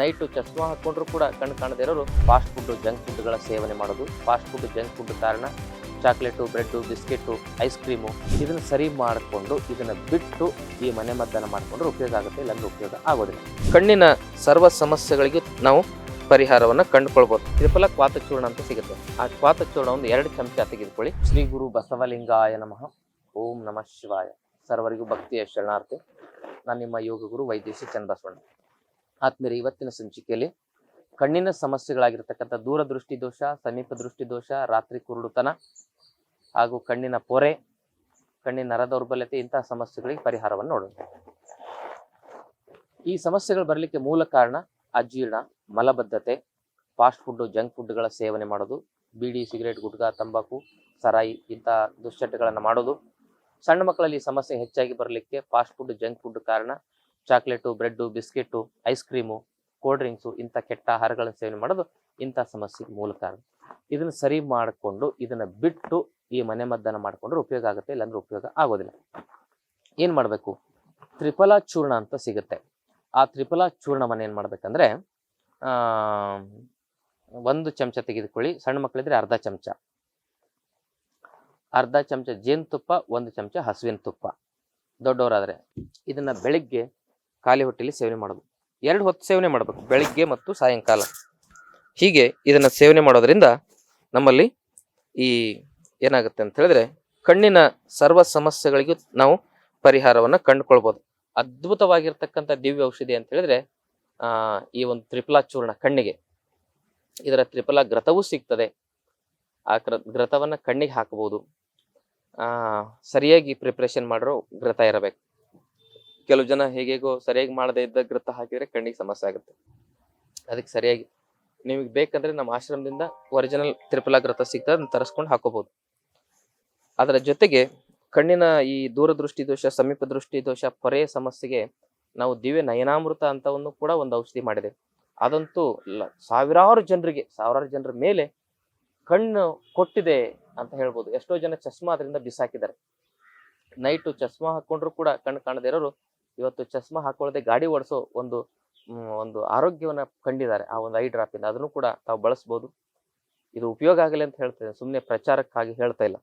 Night ಚಸ್ಮಾ ಹಾಕೊಂಡ್ರು ಕೂಡ ಕಣ್ಣು ಕಾಣದೇ ಇರೋರು ಫಾಸ್ಟ್ ಫುಡ್ ಜಂಕ್ ಫುಡ್ಗಳ ಸೇವನೆ ಮಾಡೋದು. ಫಾಸ್ಟ್ ಫುಡ್ ಜಂಕ್ ಫುಡ್ ಕಾರಣ chocolate bread biscuit ice cream ಇದನ್ನು ಸರಿ ಮಾಡಿಕೊಂಡು ಇದನ್ನು ಬಿಟ್ಟು ಈ ಮನೆ ಮದ್ದನ್ನು ಮಾಡಿಕೊಂಡ್ರೆ ಉಪಯೋಗ ಆಗುತ್ತೆ, ಇಲ್ಲಾಂದ್ರೆ ಉಪಯೋಗ ಆಗೋದಿಲ್ಲ. ಕಣ್ಣಿನ ಸರ್ವ ಸಮಸ್ಯೆಗಳಿಗೆ ನಾವು ಪರಿಹಾರವನ್ನು ಕಂಡುಕೊಳ್ಬೋದು. ತ್ರಿಫಲ ಕ್ವಾತಚೂರ್ಣ ಅಂತ ಸಿಗುತ್ತೆ. ಆ ಕ್ವಾತಚೂರ್ಣ ಒಂದು ಎರಡು ಚಮಚ ತೆಗೆದುಕೊಳ್ಳಿ. ಶ್ರೀ ಗುರು ಬಸವಲಿಂಗಾಯ ನಮಃ. ಓಂ ನಮಃ ಶಿವಾಯ. ಸರ್ವರಿಗೂ ಭಕ್ತಿಯ ಶರಣಾರ್ಥಿ. ನಾನು ನಿಮ್ಮ ಯೋಗ ಗುರು ವೈದ್ಯಶಿ ಚನ್ನಬಸವಣ್ಣ ಆತ್ಮೀಯರೇ, ಇವತ್ತಿನ ಸಂಚಿಕೆಯಲ್ಲಿ ಕಣ್ಣಿನ ಸಮಸ್ಯೆಗಳಾಗಿರ್ತಕ್ಕಂಥ ದೂರದೃಷ್ಟಿ ದೋಷ, ಸಮೀಪ ದೃಷ್ಟಿ ದೋಷ, ರಾತ್ರಿ ಕುರುಡುತನ ಹಾಗೂ ಕಣ್ಣಿನ ಪೊರೆ, ಕಣ್ಣಿನ ನರ ದೌರ್ಬಲ್ಯತೆ ಇಂತಹ ಸಮಸ್ಯೆಗಳಿಗೆ ಪರಿಹಾರವನ್ನು ನೋಡೋಣ. ಈ ಸಮಸ್ಯೆಗಳು ಬರಲಿಕ್ಕೆ ಮೂಲ ಕಾರಣ ಅಜೀರ್ಣ, ಮಲಬದ್ಧತೆ, ಫಾಸ್ಟ್ ಫುಡ್ ಜಂಕ್ ಫುಡ್ಗಳ ಸೇವನೆ ಮಾಡೋದು, ಬೀಡಿ, ಸಿಗರೇಟ್, ಗುಟ್ಕಾ, ತಂಬಾಕು, ಸರಾಯಿ ಇಂತಹ ದುಶ್ಚಟಗಳನ್ನು ಮಾಡೋದು. ಸಣ್ಣ ಮಕ್ಕಳಲ್ಲಿ ಸಮಸ್ಯೆ ಹೆಚ್ಚಾಗಿ ಬರಲಿಕ್ಕೆ ಫಾಸ್ಟ್ ಫುಡ್, ಜಂಕ್ ಫುಡ್ ಕಾರಣ chocolate, bread, biscuit, ice cream, cold drinks, ಇಂಥ ಕೆಟ್ಟ ಆಹಾರಗಳನ್ನು ಸೇವನೆ ಮಾಡೋದು ಇಂಥ ಸಮಸ್ಯೆಗೆ ಮೂಲ ಕಾರಣ ಇದನ್ನು ಸರಿ ಮಾಡಿಕೊಂಡು ಇದನ್ನು ಬಿಟ್ಟು ಈ ಮನೆ ಮದ್ದನ್ನು ಮಾಡಿಕೊಂಡ್ರೆ ಉಪಯೋಗ ಆಗುತ್ತೆ, ಇಲ್ಲಾಂದ್ರೆ ಉಪಯೋಗ ಆಗೋದಿಲ್ಲ. ಏನು ಮಾಡಬೇಕು? ತ್ರಿಫಲ ಚೂರ್ಣ ಅಂತ ಸಿಗುತ್ತೆ. ಆ ತ್ರಿಫಲ ಚೂರ್ಣವನ್ನು ಏನು ಮಾಡಬೇಕಂದ್ರೆ ಒಂದು ಚಮಚ ತೆಗೆದುಕೊಳ್ಳಿ, ಸಣ್ಣ ಮಕ್ಕಳಿದ್ರೆ ಅರ್ಧ ಚಮಚ. ಅರ್ಧ ಚಮಚ ಜೇನುತುಪ್ಪ, ಒಂದು ಚಮಚ ಹಸುವಿನ ತುಪ್ಪ. ದೊಡ್ಡವರಾದರೆ ಇದನ್ನು ಬೆಳಿಗ್ಗೆ ಖಾಲಿ ಹೊಟ್ಟೆಲಿ ಸೇವನೆ ಮಾಡೋದು. ಎರಡು ಹೊತ್ತು ಸೇವನೆ ಮಾಡಬೇಕು, ಬೆಳಿಗ್ಗೆ ಮತ್ತು ಸಾಯಂಕಾಲ. ಹೀಗೆ ಇದನ್ನು ಸೇವನೆ ಮಾಡೋದರಿಂದ ನಮ್ಮಲ್ಲಿ ಈ ಏನಾಗುತ್ತೆ ಅಂತ ಹೇಳಿದ್ರೆ ಕಣ್ಣಿನ ಸರ್ವ ಸಮಸ್ಯೆಗಳಿಗೂ ನಾವು ಪರಿಹಾರವನ್ನು ಕಂಡುಕೊಳ್ಬೋದು. ಅದ್ಭುತವಾಗಿರ್ತಕ್ಕಂಥ ದಿವ್ಯ ಔಷಧಿ ಅಂತ ಹೇಳಿದ್ರೆ ಈ ಒಂದು ತ್ರಿಫಲಾ ಚೂರ್ಣ ಕಣ್ಣಿಗೆ. ಇದರ ತ್ರಿಫಲ ಗ್ರತವೂ ಸಿಗ್ತದೆ. ಆ ಗ್ರತವನ್ನು ಕಣ್ಣಿಗೆ ಹಾಕಬಹುದು ಸರಿಯಾಗಿ ಪ್ರಿಪ್ರೇಷನ್ ಮಾಡಿರೋ ಗ್ರತ ಇರಬೇಕು. ಕೆಲವು ಜನ ಹೇಗೇಗೋ ಸರಿಯಾಗಿ ಮಾಡದೇ ಇದ್ದ ಗ್ರತ ಹಾಕಿದ್ರೆ ಕಣ್ಣಿಗೆ ಸಮಸ್ಯೆ ಆಗುತ್ತೆ. ಅದಕ್ಕೆ ಸರಿಯಾಗಿ ನಿಮಗೆ ಬೇಕಂದ್ರೆ ನಮ್ಮ ಆಶ್ರಮದಿಂದ ಒರಿಜಿನಲ್ ತ್ರಿಪಲ ಗ್ರತ ಸಿಗ್ತದೆ, ಅದನ್ನ ತರಿಸ್ಕೊಂಡು ಹಾಕೋಬಹುದು ಅದರ ಜೊತೆಗೆ ಕಣ್ಣಿನ ಈ ದೂರದೃಷ್ಟಿ ದೋಷ, ಸಮೀಪ ದೃಷ್ಟಿ ದೋಷ, ಪೊರೆಯ ಸಮಸ್ಯೆಗೆ ನಾವು ದಿವ್ಯ ನಯನಾಮೃತ ಅಂತವನ್ನು ಕೂಡ ಒಂದು ಔಷಧಿ ಮಾಡಿದೆ ಅದಂತೂ ಸಾವಿರಾರು ಜನರಿಗೆ, ಸಾವಿರಾರು ಜನರ ಮೇಲೆ ಕಣ್ಣು ಕೊಟ್ಟಿದೆ ಅಂತ ಹೇಳ್ಬೋದು. ಎಷ್ಟೋ ಜನ ಚಸ್ಮಾ ಅದರಿಂದ ಬಿಸಾಕಿದ್ದಾರೆ. ನೈಟು ಚಸ್ಮಾ ಹಾಕೊಂಡ್ರು ಕೂಡ ಕಣ್ಣು ಕಾಣದೇ ಇರೋರು ಇವತ್ತು ಚಸ್ಮಾ ಹಾಕೊಳ್ಳದೆ ಗಾಡಿ ಓಡಿಸೋ ಒಂದು ಒಂದು ಆರೋಗ್ಯವನ್ನು ಕಂಡಿದ್ದಾರೆ ಆ ಒಂದು ಐ ಡ್ರಾಪ್ ಇಂದ ಅದನ್ನು ಕೂಡ ತಾವು ಬಳಸ್ಬೋದು. ಇದು ಉಪಯೋಗ ಆಗಲಿ ಅಂತ ಹೇಳ್ತೇನೆ. ಸುಮ್ಮನೆ ಪ್ರಚಾರಕ್ಕಾಗಿ ಹೇಳ್ತಾ ಇಲ್ಲ.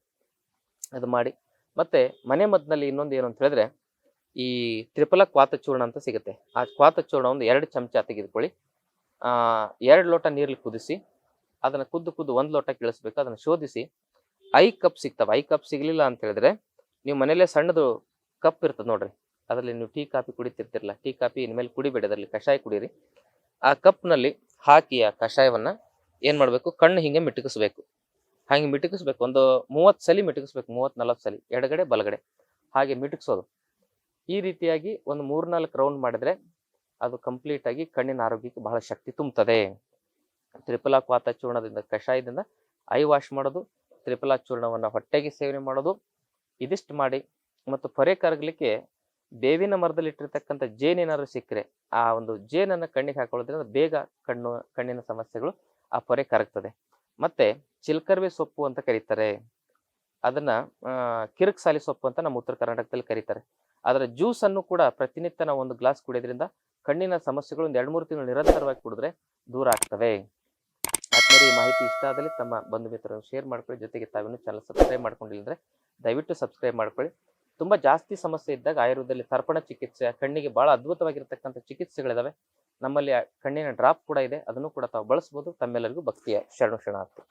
ಅದು ಮಾಡಿ. ಮತ್ತೆ ಮನೆ ಮದ್ದಿನಲ್ಲಿ ಇನ್ನೊಂದು ಏನು ಅಂತ ಹೇಳಿದ್ರೆ, ಈ ತ್ರಿಪಲ ಕ್ವಾತ ಚೂರ್ಣ ಅಂತ ಸಿಗುತ್ತೆ. ಆ ಕ್ವಾತಚೂರ್ಣ ಒಂದು ಎರಡು ಚಮಚ ತೆಗೆದುಕೊಳ್ಳಿ. ಎರಡು ಲೋಟ ನೀರಲ್ಲಿ ಕುದಿಸಿ, ಅದನ್ನು ಕುದ್ದು ಕುದ್ದು ಒಂದು ಲೋಟ ಇಳಿಸ್ಬೇಕು ಅದನ್ನು ಶೋಧಿಸಿ, ಐ ಕಪ್ ಸಿಗ್ತವೆ. ಐ ಕಪ್ ಸಿಗಲಿಲ್ಲ ಅಂತ ಹೇಳಿದ್ರೆ, ನೀವು ಮನೇಲೆ ಸಣ್ಣದು ಕಪ್ ಇರ್ತದೆ ನೋಡ್ರಿ. ಅದರಲ್ಲಿ ನೀವು ಟೀ ಕಾಫಿ ಕುಡಿತಿರ್ತಿರಲ್ಲ, ಟೀ ಕಾಫಿ ಇನ್ಮೇಲೆ ಕುಡಿಬೇಡಿ ಅದರಲ್ಲಿ ಕಷಾಯ ಕುಡೀರಿ. ಆ ಕಪ್ನಲ್ಲಿ ಹಾಕಿ ಆ ಕಷಾಯವನ್ನು ಏನು ಮಾಡಬೇಕು? ಕಣ್ಣು ಹಿಂಗೆ ಮಿಟುಕಿಸ್ಬೇಕು. ಹಾಗೆ ಮಿಟುಕಿಸ್ಬೇಕು, ಒಂದು ಮೂವತ್ತು ಸಲ ಮಿಟುಕಿಸ್ಬೇಕು ಮೂವತ್ತು ನಲವತ್ತು ಸಲ, ಎಡಗಡೆ ಬಲಗಡೆ. ಹಾಗೆ ಮಿಟುಕಿಸೋದು. ಈ ರೀತಿಯಾಗಿ ಒಂದು ಮೂರ್ನಾಲ್ಕು ರೌಂಡ್ ಮಾಡಿದ್ರೆ ಅದು ಕಂಪ್ಲೀಟಾಗಿ ಕಣ್ಣಿನ ಆರೋಗ್ಯಕ್ಕೆ ಬಹಳ ಶಕ್ತಿ ತುಂಬುತ್ತದೆ. ತ್ರಿಪಲಾ ಕ್ವಾತ ಚೂರ್ಣದಿಂದ, ಕಷಾಯದಿಂದ ಐ ವಾಶ್ ಮಾಡೋದು ತ್ರಿಪಲಾ ಚೂರ್ಣವನ್ನು ಹೊಟ್ಟೆಗೆ ಸೇವನೆ ಮಾಡೋದು, ಇದಿಷ್ಟು ಮಾಡಿ. ಮತ್ತು ಪೊರೆ ಕರಗಲಿಕ್ಕೆ ಬೇವಿನ ಮರದಲ್ಲಿ ಇಟ್ಟಿರ್ತಕ್ಕಂಥ ಜೇನೇನಾದ್ರು ಸಿಕ್ಕರೆ ಆ ಒಂದು ಜೇನನ್ನು ಕಣ್ಣಿಗೆ ಹಾಕೊಳ್ಳೋದ್ರಿಂದ ಬೇಗ ಕಣ್ಣು ಕಣ್ಣಿನ ಸಮಸ್ಯೆಗಳು ಆ ಪೊರೆ ಕರಗ್ತದೆ. ಮತ್ತೆ ಚಿಲ್ಕರ್ವೆ ಸೊಪ್ಪು ಅಂತ ಕರೀತಾರೆ. ಅದನ್ನ ಆ, ಕಿರಿಕ್ಸಾಲಿ ಸೊಪ್ಪು ಅಂತ ನಮ್ಮ ಉತ್ತರ ಕರ್ನಾಟಕದಲ್ಲಿ ಕರೀತಾರೆ. ಅದರ ಜ್ಯೂಸ್ ಅನ್ನು ಕೂಡ ಪ್ರತಿನಿತ್ಯ ನಾವು ಒಂದು ಗ್ಲಾಸ್ ಕುಡಿಯೋದ್ರಿಂದ ಕಣ್ಣಿನ ಸಮಸ್ಯೆಗಳು ಒಂದು ಎರಡು ಮೂರು ತಿಂಗಳು ನಿರಂತರವಾಗಿ ಕುಡಿದ್ರೆ ದೂರ ಆಗ್ತವೆ. ಆತ್ಮೀಯ ಮಾಹಿತಿ ಇಷ್ಟ ಆದಲ್ಲಿ ತಮ್ಮ ಬಂಧು ಮಿತ್ರರು ಶೇರ್ ಮಾಡ್ಕೊಳ್ಳಿ. ಜೊತೆಗೆ ತಾವಿನ ಚಾನಲ್ ಸಬ್ಸ್ಕ್ರೈಬ್ ಮಾಡ್ಕೊಂಡಿಲ್ಲ ಅಂದ್ರೆ ದಯವಿಟ್ಟು ಸಬ್ಸ್ಕ್ರೈಬ್ ಮಾಡ್ಕೊಳ್ಳಿ. ತುಂಬಾ ಜಾಸ್ತಿ ಸಮಸ್ಯೆ ಇದ್ದಾಗ ಆಯುರ್ವೇದದಲ್ಲಿ ತರ್ಪಣ ಚಿಕಿತ್ಸೆ ಕಣ್ಣಿಗೆ ಬಹಳ ಅದ್ಭುತವಾಗಿರತಕ್ಕಂಥ ಚಿಕಿತ್ಸೆಗಳಿದಾವೆ. ನಮ್ಮಲ್ಲಿ ಕಣ್ಣಿನ ಡ್ರಾಪ್ ಕೂಡ ಇದೆ. ಅದನ್ನು ಕೂಡ ತಾವು ಬಳಸ್ಬೋದು. ತಮ್ಮೆಲ್ಲರಿಗೂ ಭಕ್ತಿಯ ಶರಣು ಶರಣಾರ್ಥಿ.